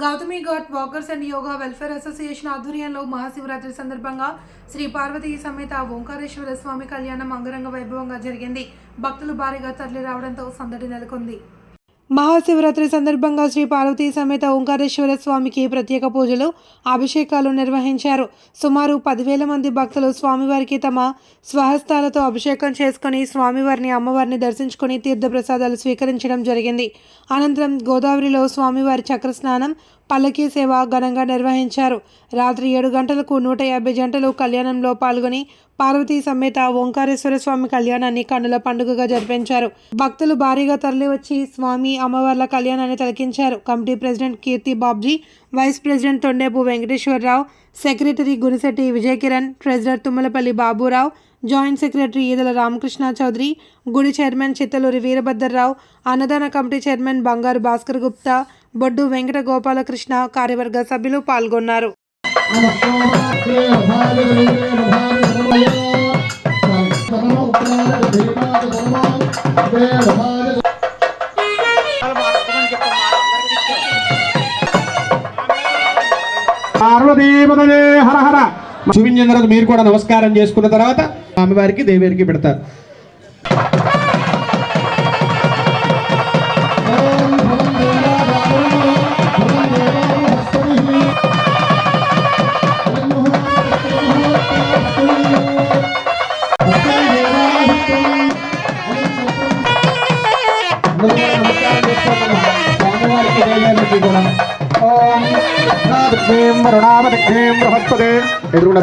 Gautami Ghat walkers and yoga welfare association ఆధ్వర్యంలో మహాశివరాత్రి సందర్భంగా శ్రీ పార్వతీ సమేత ఓంకారేశ్వర స్వామి కళ్యాణం అంగరంగ వైభవంగా జరిగింది. భక్తులు భారీగా తరలి రావడంతో సందడి నెలకొంది. మహాశివరాత్రి సందర్భంగా శ్రీ పార్వతీ సమేత ఓంకారేశ్వర స్వామికి ప్రత్యేక పూజలు అభిషేకాలు నిర్వహించారు. సుమారు పదివేల మంది భక్తులు స్వామివారికి తమ స్వహస్తాలతో అభిషేకం చేసుకుని స్వామివారిని అమ్మవారిని దర్శించుకుని తీర్థప్రసాదాలు స్వీకరించడం జరిగింది. అనంతరం గోదావరిలో స్వామివారి చక్ర స్నానం పల్లకీ సేవ ఘనంగా నిర్వహించారు. రాత్రి ఏడు గంటలకు నూట యాభై జంటలు కళ్యాణంలో పాల్గొని పార్వతీ సమేత ఓంకారేశ్వర స్వామి కళ్యాణాన్ని కన్నుల పండుగగా జరిపించారు. భక్తులు భారీగా తరలివచ్చి స్వామి అమ్మవార్ల కళ్యాణాన్ని తిలకించారు. Committee president Keerthi Babji vice president Tondepu Venkateswararao secretary Gurisetti Vijaya Kiran treasurer Tummalapalli Baburao joint secretary Edala Ramakrishna Chowdary గుడి చైర్మన్ చిత్తలూరి వీరభద్రరావు అన్నదాన కమిటీ చైర్మన్ బంగారు భాస్కర్ గుప్తా బొడ్డు వెంకట గోపాలకృష్ణ కార్యవర్గ సభ్యులు పాల్గొన్నారు. హర హర. చూపించిన తర్వాత మీరు కూడా నమస్కారం చేసుకున్న తర్వాత స్వామివారికి దేవేరికి పెడతారు. స్వామివారికి దేవేరికి కూడా ఓం వరుణాదిగ్నేం వరుణామదిగ్నేం బృహస్పతే. ఎదురుకుండా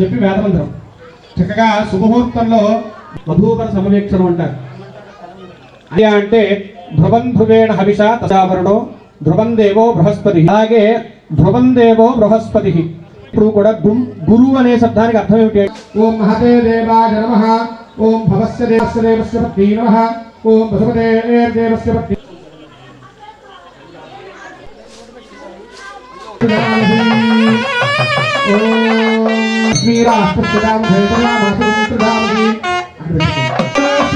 చెప్పి వేదమంత్రం. చక్కగా శుభముహూర్తంలో వధూవర సమవేక్షణం అంటారు. అయ్యా అంటే ధ్రువం ధ్రువేణ హవిష తదావరణో ధ్రువం దేవో బృహస్పతి అలాగే ధ్రువం దేవో బృహస్పతి ఇప్పుడు కూడా గు- గురువు అనే శబ్దానికి అర్థం ఏమిటి ఓం మహతే దేవాయ నమ ఓం భవస్య దేవస్య దేవస్య పత్ని నమ ఓం బృహస్పతే దేవస్య పత్ని ఓం శ్రీరాష్ట్రదాం భేదరామాసుదాం శ్రీ